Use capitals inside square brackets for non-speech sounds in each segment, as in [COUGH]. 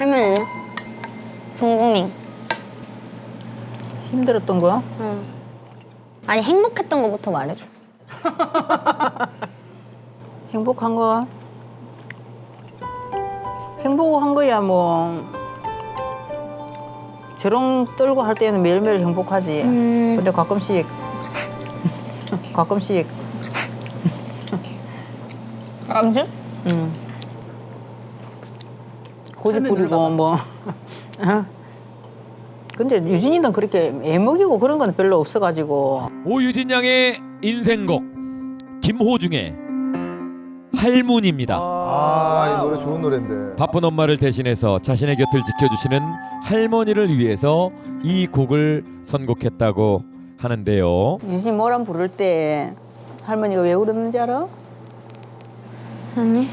할머니는? 궁금해. 힘들었던 거야? 응. 아니 행복했던 거부터 말해줘. [LAUGHS] 행복한 거 행복한 거야 뭐 저런 떨고 할 때는 매일매일 행복하지 음. 근데 가끔씩 [LAUGHS] 가끔씩 감수? 음. 고집 부리고 뭐 어? 근데 유진이는 그렇게 애먹이고 그런 건 별로 없어가지고 오유진 양의 인생곡 김호중의 할문입니다. 아, 이 노래 좋은 노래인데. 바쁜 엄마를 대신해서 자신의 곁을 지켜주시는 할머니를 위해서 이 곡을 선곡했다고 하는데요. 유진이 뭐람 부를 때 할머니가 왜 그러는지 알아? 아니.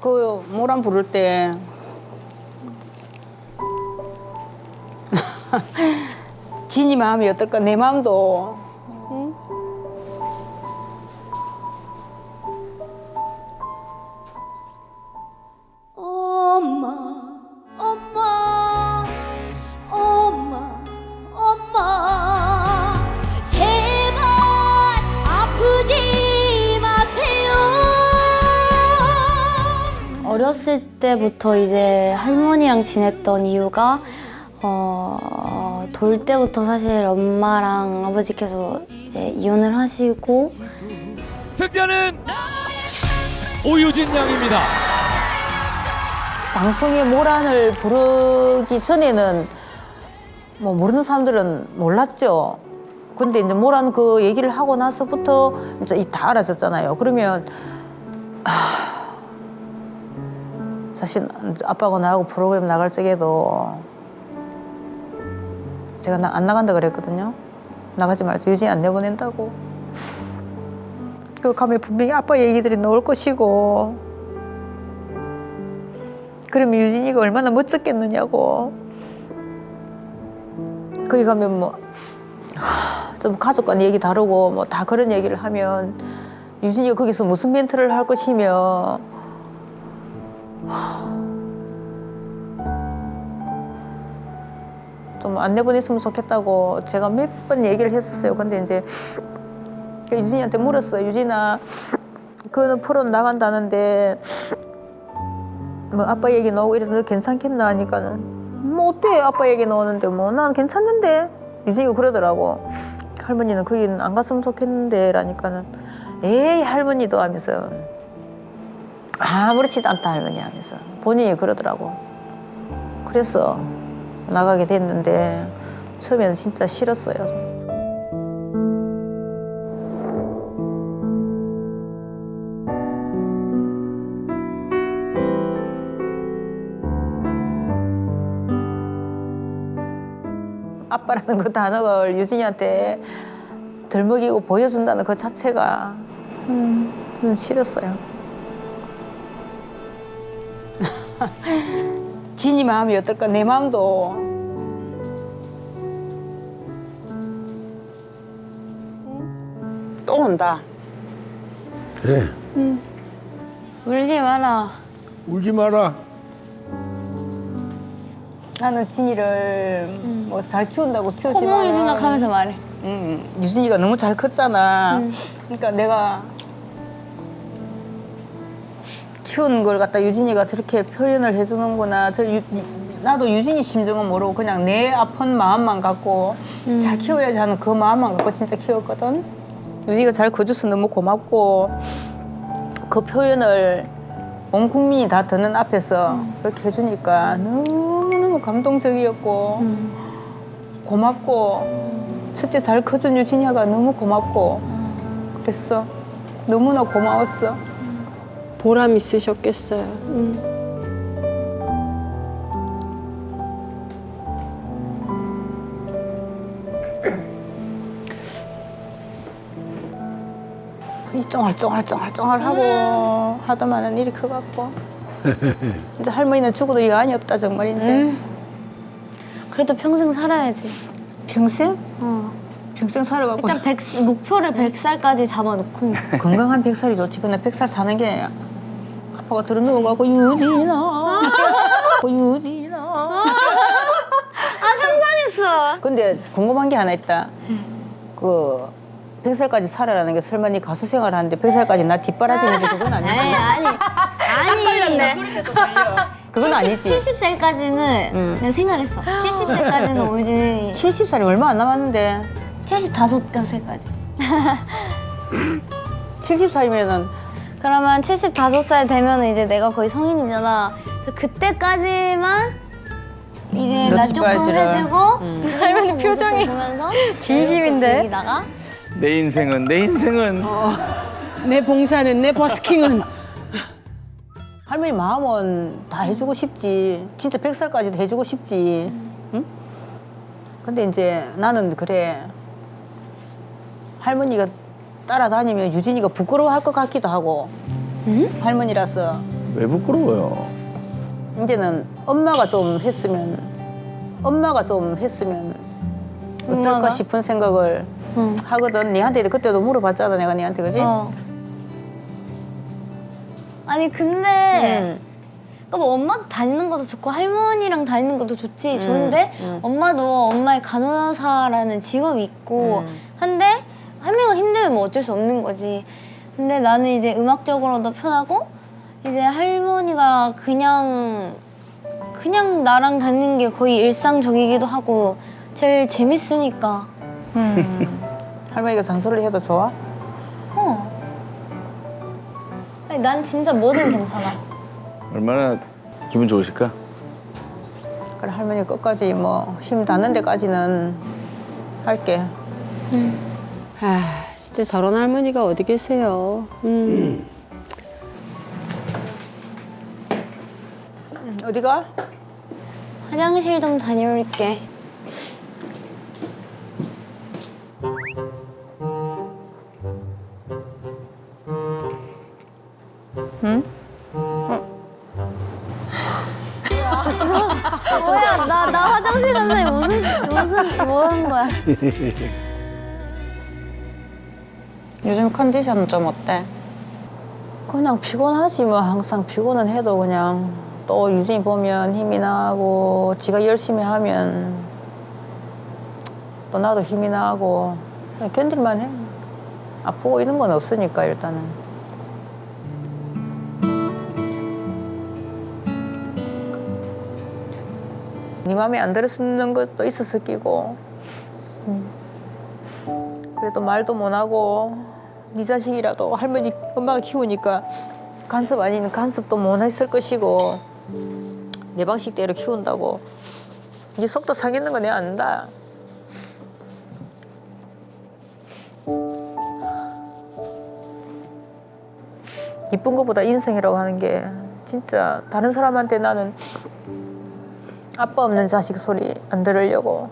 그 모란 부를 때. [LAUGHS] 진이 마음이 어떨까? 내 마음도 때부터 이제 할머니랑 지냈던 이유가 어, 돌 때부터 사실 엄마랑 아버지께서 이제 이혼을 하시고 승자는 오유진 양입니다. 방송에 모란을 부르기 전에는 뭐 모르는 사람들은 몰랐죠. 근데 이제 모란 그 얘기를 하고 나서부터 이제 다 알아졌잖아요. 그러면 사실 아빠하고 나하고 프로그램 나갈 적에도 제가 나, 안 나간다 그랬거든요. 나가지 말자. 유진이 안 내보낸다고. 그 가면 분명히 아빠 얘기들이 나올 것이고 그러면 유진이가 얼마나 멋졌겠느냐고. 거기 가면 뭐 좀 가족 간 얘기 다루고 뭐 다 그런 얘기를 하면 유진이가 거기서 무슨 멘트를 할 것이며 좀 안 내보냈으면 좋겠다고 제가 몇 번 얘기를 했었어요. 근데 이제 그 유진이한테 물었어요. 유진아, 그 프로 나간다는데 뭐 아빠 얘기 나오고 이러는데 괜찮겠나 하니까는 뭐 어때 아빠 얘기 나오는데 뭐 난 괜찮는데 유진이가 그러더라고 할머니는 거기는 안 갔으면 좋겠는데 라니까는 에이 할머니도 하면서 아무렇지도 않다 할머니 하면서 본인이 그러더라고 그래서 나가게 됐는데 처음에는 진짜 싫었어요 아빠라는 그 단어를 유진이한테 덜먹이고 보여준다는 그 자체가 음, 좀 싫었어요. [LAUGHS] 진이 마음이 어떨까 내 마음도 또 온다. 그래 울지 마라. 울지 마라 나는 진이를 뭐 잘 키운다고 키우지만 코몽이 생각하면서 말해. 음, 유진이가 너무 잘 컸잖아. 그러니까 내가 키운 걸 갖다 유진이가 저렇게 표현을 해주는구나. 저 유, 나도 유진이 심정은 모르고 그냥 내 아픈 마음만 갖고 잘 키워야지 하는 그 마음만 갖고 진짜 키웠거든. 유진이가 잘 커줘서 너무 고맙고 그 표현을 온 국민이 다 듣는 앞에서 그렇게 해주니까 너무너무 감동적이었고 고맙고 첫째 잘 커준 유진이가 너무 고맙고 그랬어. 너무나 고마웠어 보람 있으셨겠어요. 음. 이 쫑알쫑알쫑알쫑알 하고 하더만은 일이 커갖고 [LAUGHS] 이제 할머니는 죽어도 여한이 없다 정말 이제 그래도 평생 살아야지. 평생 어. 평생 살아갖고 일단 백 목표를 100살까지 잡아놓고 [LAUGHS] 건강한 백살이 좋지 근데 백살 사는 게 아빠가 들어 누워갖고 유진아, 유진아. 아 상상했어. 근데 궁금한 게 하나 있다. 그 100살까지 살아라는 게 설마 네 가수 생활을 하는데 100살까지 나 뒷바라지는지 그건 아니 아니지. 아니 아니. 그건 아니지. 70살까지는 응. 그냥 생활했어. 70세까지는 올진이 70살이 얼마 안 남았는데 75살까지. 70살이면은 그러면 75살 되면 이제 내가 거의 성인이잖아. 그래서 그때까지만 이제 나 조금 넛지바이즈를. 해주고 할머니 표정이 보면서 [LAUGHS] 진심인데? 즐기다가 내 인생은 내 인생은 내 봉사는 내 버스킹은 [LAUGHS] 할머니 마음은 다 해주고 싶지. 진짜 100살까지도 해주고 싶지. 응? 근데 이제 나는 그래. 할머니가 따라다니면 유진이가 부끄러워할 것 같기도 하고. 할머니라서. 왜 부끄러워요? 이제는 엄마가 좀 했으면 엄마가 좀 했으면 어떨까 엄마가? 싶은 생각을 응. 하거든. 니한테 그때도 물어봤잖아, 내가 니한테 그지? 어. 아니 근데 응. 그뭐 엄마도 다니는 것도 좋고 할머니랑 다니는 것도 좋지 좋은데 응. 엄마도 엄마의 간호사라는 직업이 있고 응. 한데 할머니가 힘들면 뭐 어쩔 수 없는 거지. 근데 나는 이제 음악적으로도 편하고 이제 할머니가 그냥 그냥 나랑 다니는 게 거의 일상적이기도 하고 제일 재밌으니까. [LAUGHS] 할머니가 잔소리를 해도 좋아? 어. 아니, 난 진짜 뭐든 괜찮아. 얼마나 기분 좋으실까? 그래 할머니 끝까지 뭐 힘 닿는 데까지는 할게. 아 진짜 저런 할머니가 어디 계세요 음. 어디가? 화장실 좀 다녀올게. 응? 뭐야, 나, 나 화장실 간다니 무슨, 무슨, 뭐 하는 거야? 요즘 컨디션은 좀 어때? 그냥 피곤하지 뭐 항상 피곤은 해도 그냥 또 유진이 보면 힘이 나고 지가 열심히 하면 또 나도 힘이 나고 그냥 견딜만 해. 아프고 이런 건 없으니까 일단은. 네 맘에 안 들었는 것도 있었을 끼고 그래도 말도 못하고 네 자식이라도 할머니 엄마가 키우니까 간섭 아닌 간섭도 못 했을 것이고 내 방식대로 키운다고 네 속도 상했는 거 내가 안다. 이쁜 것보다 인생이라고 하는 게 진짜 다른 사람한테 나는 아빠 없는 자식 소리 안 들으려고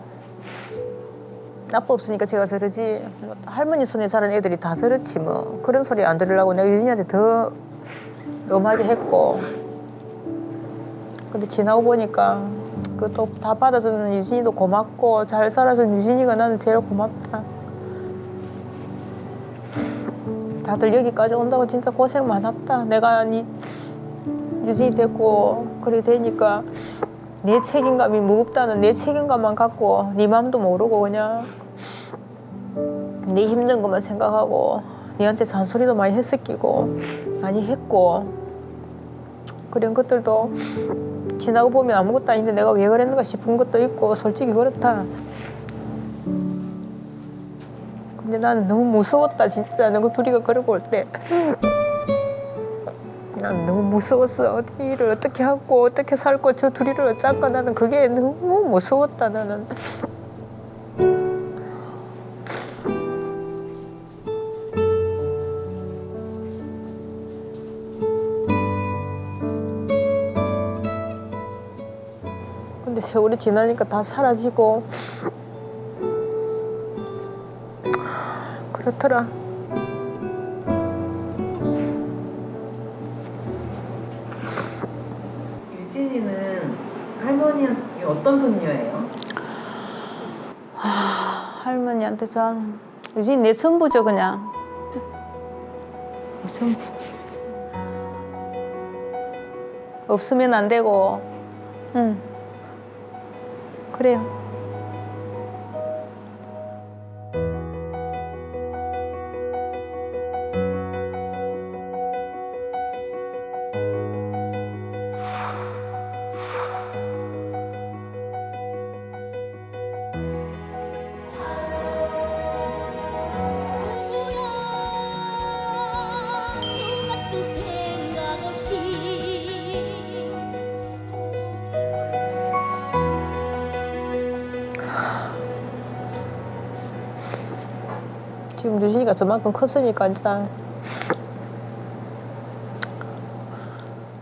아빠 없으니까 제가 저러지. 뭐 할머니 손에 자란 애들이 다 저렇지 뭐. 그런 소리 안 들으려고 내가 유진이한테 더 엄하게 했고. 근데 지나고 보니까 그것도 다 받아주는 유진이도 고맙고 잘 살아준 유진이가 나는 제일 고맙다. 다들 여기까지 온다고 진짜 고생 많았다. 내가 니 유진이 됐고 그래 되니까 내 책임감이 무겁다는 내 책임감만 갖고 네 마음도 모르고 그냥 네 힘든 것만 생각하고 니한테 잔소리도 많이 했을 끼고 많이 했고. 그런 것들도 지나고 보면 아무것도 아닌데 내가 왜 그랬는가 싶은 것도 있고 솔직히 그렇다. 근데 나는 너무 무서웠다 진짜. 너그 둘이가 그러고 올 때. 난 너무 무서웠어. 어디를 어떻게 하고 어떻게 살고 저 둘이를 어쩔까 나는 그게 너무 무서웠다 나는. 세월이 지나니까 다 사라지고 그렇더라. 유진이는 할머니한테 어떤 손녀예요? 할머니한테 전 유진이 내 전부죠 그냥 내 전부 없으면 안 되고. 응. 그래요. 유진이가 저만큼 컸으니까 진짜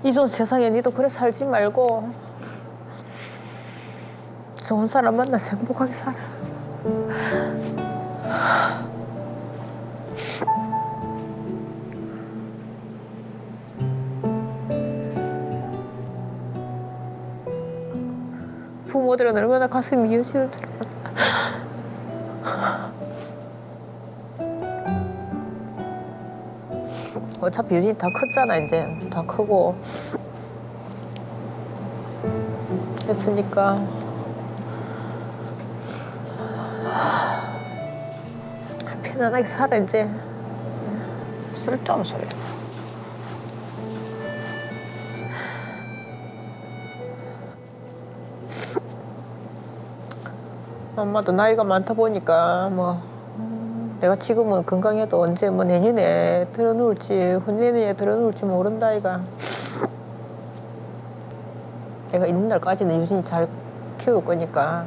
이전 세상에 니도 그래 살지 말고 좋은 사람 만나서 행복하게 살아. 부모들은 얼마나 가슴이 줄 알아. 어차피 유진이 다 컸잖아 이제. 다 크고. 했으니까. 편안하게 살아 이제. 쓸데없는 소리 엄마도 나이가 많다 보니까 뭐 내가 지금은 건강해도 언제 뭐 내년에 들어놓을지 후내년에 들어놓을지 모른다 아이가. 내가 있는 날까지는 유진이 잘 키울 거니까.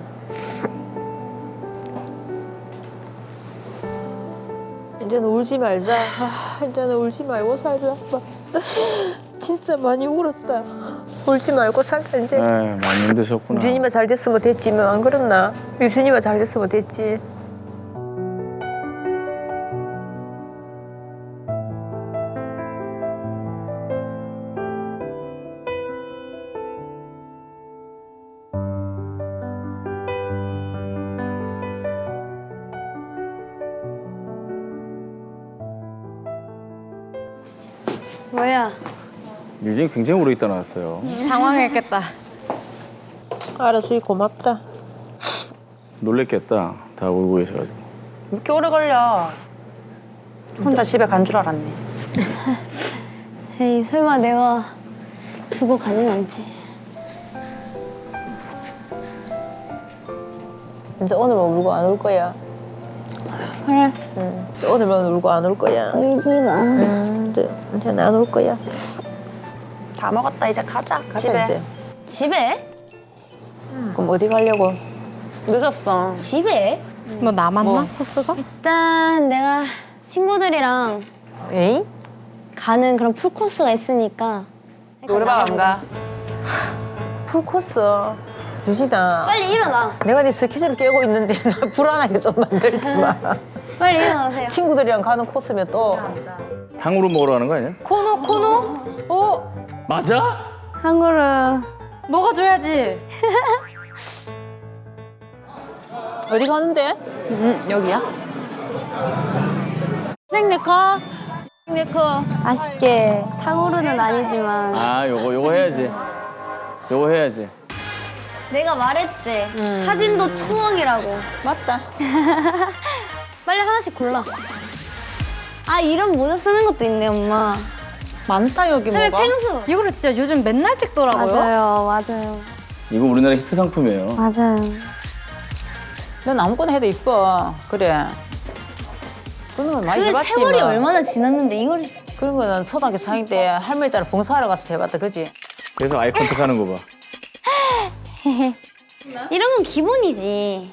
이제는 울지 말자. 아, 이제는 울지 말고 살자. [LAUGHS] 진짜 많이 울었다. 울지 말고 살자 이제. 에 많이 힘드셨구나. 유준이만 잘 됐으면 됐지만 안 그랬나? 유준이만 잘 됐으면 됐지. 뭐야? 유진이 굉장히 오래 있다 나왔어요. 당황했겠다. 알았어, 고맙다. 놀랬겠다. 다 울고 계셔가지고. 이렇게 오래 걸려. 혼자 집에 간 줄 알았네. 에이 설마 내가 두고 가진 않지. 이제 오늘만 울고 안 올 거야. 그래. 응. 오늘만 울고 안 올 거야. 울지 마. 응, 이제 이제 안올 거야. 다 먹었다 이제 가자. 가자 집에. 이제. 집에? 그럼 어디 가려고? 늦었어. 집에? 뭐 남았나 코스가? 일단 내가 친구들이랑 에이? 가는 그런 풀 코스가 있으니까 노래방 안 가. 풀 코스. 유진아. 빨리 일어나. 내가 네 스케줄을 깨고 있는데 [LAUGHS] 나 불안하게 좀 만들지 마. [LAUGHS] 빨리 일어나세요. 친구들이랑 가는 코스면 또 탕후루 먹으러 가는 거 아니야? 코노 코노? 어 맞아? 한 그릇. 먹어줘야지. [LAUGHS] 어디 가는데? 응 여기야. 생네커. 생네커. 아쉽게 탕후루는 아니지만 아 요거 요거 해야지. 요거 해야지. 내가 말했지. 사진도 추억이라고. 맞다. [LAUGHS] 빨리 하나씩 골라. 아 이런 모자 쓰는 것도 있네 엄마. 많다 여기 그다음에 뭐가. 펭수. 이거를 진짜 요즘 맨날 찍더라고요. 맞아요, 맞아요, 이거 우리나라 히트 상품이에요. 맞아요. 넌 아무거나 해도 이뻐. 그래. 그런 건 많이 그 해봤지 세월이 뭐. 얼마나 지났는데 이걸 그런 거는 초등학교 4학년 때 할머니 따라 봉사하러 가서 해봤다, 그지? 그래서 아이 컨택 하는 거 봐. [LAUGHS] 이런 건 기본이지.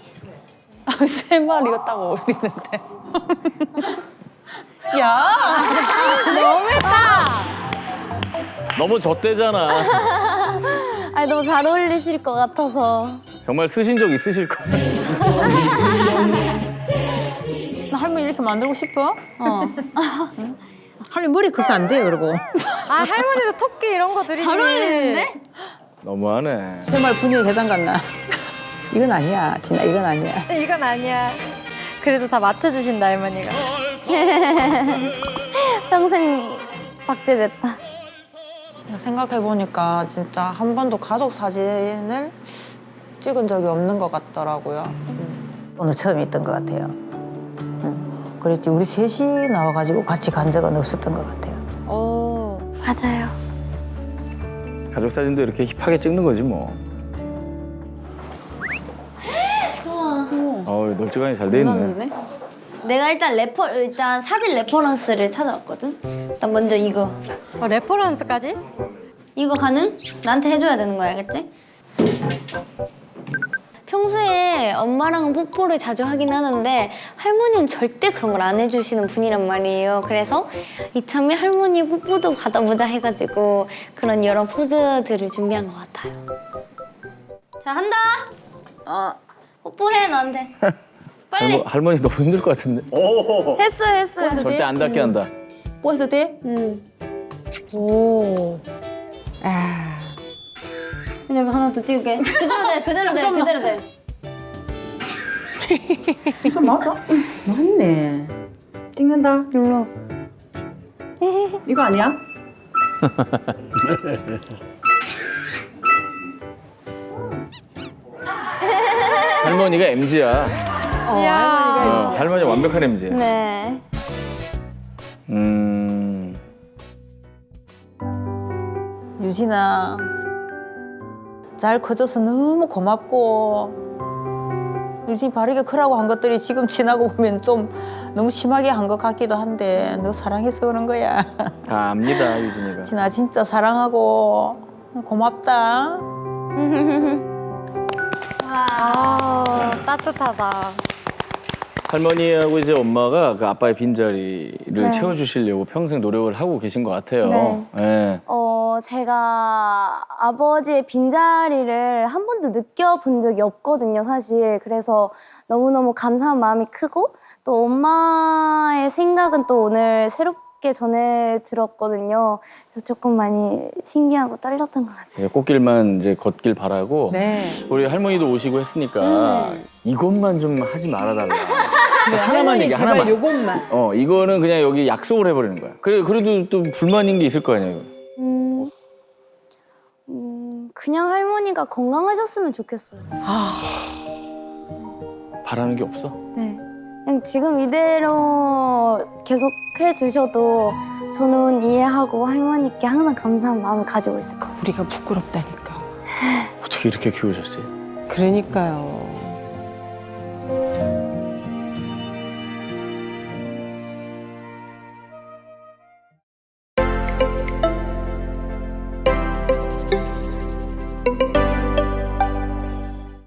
세 마리였다고 우리는데. [LAUGHS] 야. 너무 젖대잖아. 아니 너무 잘 어울리실 것 같아서. 정말 쓰신 적 있으실 거예요. 나 할머니 이렇게 만들고 싶어? 어. [LAUGHS] 할머니 머리 커서 안 돼, 그러고. 아 할머니도 토끼 이런 거 드리지. 잘 어울리는데? 너무하네. 새말 분위기 회장 같나? 이건 아니야, 진아, 이건 아니야. 이건 아니야. 그래도 다 맞춰주신다 할머니가. [LAUGHS] 평생 박제됐다. 생각해 보니까 진짜 한 번도 가족 사진을 찍은 적이 없는 것 같더라고요. 음. 오늘 처음 있던 것 같아요. 음. 그랬지 우리 셋이 나와가지고 같이 간 적은 없었던 것 같아요. 오. 맞아요. 가족 사진도 이렇게 힙하게 찍는 거지 뭐. 어우 널찍하니 잘돼 있네. 내가 일단 레퍼 일단 사진 레퍼런스를 찾아왔거든. 일단 먼저 이거 어, 레퍼런스까지? 이거 가능? 나한테 해줘야 되는 거야, 알겠지? 평소에 엄마랑은 뽀뽀를 자주 하긴 하는데 할머니는 절대 그런 걸 안 해주시는 분이란 말이에요. 그래서 이참에 할머니 뽀뽀도 받아보자 해가지고 그런 여러 포즈들을 준비한 것 같아요. 자, 한다! 어, 뽀뽀해, 너한테. [LAUGHS] 빨리. 할머, 할머니 너무 힘들 것 같은데. 오. 했어, 했어. 절대 안 닿게 한다. 뭐 해도 돼? 응. 오. 아. 왜냐면 하나 더 찍을게. 그대로 돼, 그대로 돼, 그대로 돼. 이거 맞아? 맞네. 찍는다. 눌러. 이거 아니야? [LAUGHS] 할머니가 MZ야. 이야. 어, 할머니 완벽한 MZ야. 네. 음. 유진아 잘 커져서 너무 고맙고 유진이 바르게 크라고 한 것들이 지금 지나고 보면 좀 너무 심하게 한 것 같기도 한데 너 사랑해서 그런 거야 [LAUGHS] 다 압니다 유진이가. 진아 진짜 사랑하고 고맙다 [LAUGHS] 아, 따뜻하다. 할머니하고 이제 엄마가 그 아빠의 빈자리를 네. 채워주시려고 평생 노력을 하고 계신 것 같아요. 네. 예. 어, 제가 아버지의 빈자리를 한 번도 느껴본 적이 없거든요, 사실. 그래서 너무너무 감사한 마음이 크고, 또 엄마의 생각은 또 오늘 새롭 게 전해 들었거든요. 그래서 조금 많이 신기하고 떨렸던 것 같아요. 이제 꽃길만 이제 걷길 바라고 네. 우리 할머니도 오시고 했으니까 이것만 좀 하지 말아달라. 하나만 얘기 하나만. 요것만. 어 이거는 그냥 여기 약속을 해버리는 거야. 그래 그래도 또 불만인 게 있을 거 아니야. 이거. 음, 음, 그냥 할머니가 건강하셨으면 좋겠어요. 바라는 게 없어. 네. 그냥 지금 이대로 계속 해주셔도 저는 이해하고 할머니께 항상 감사한 마음을 가지고 있을 거예요. 우리가 부끄럽다니까. 어떻게 이렇게 키우셨지? 그러니까요.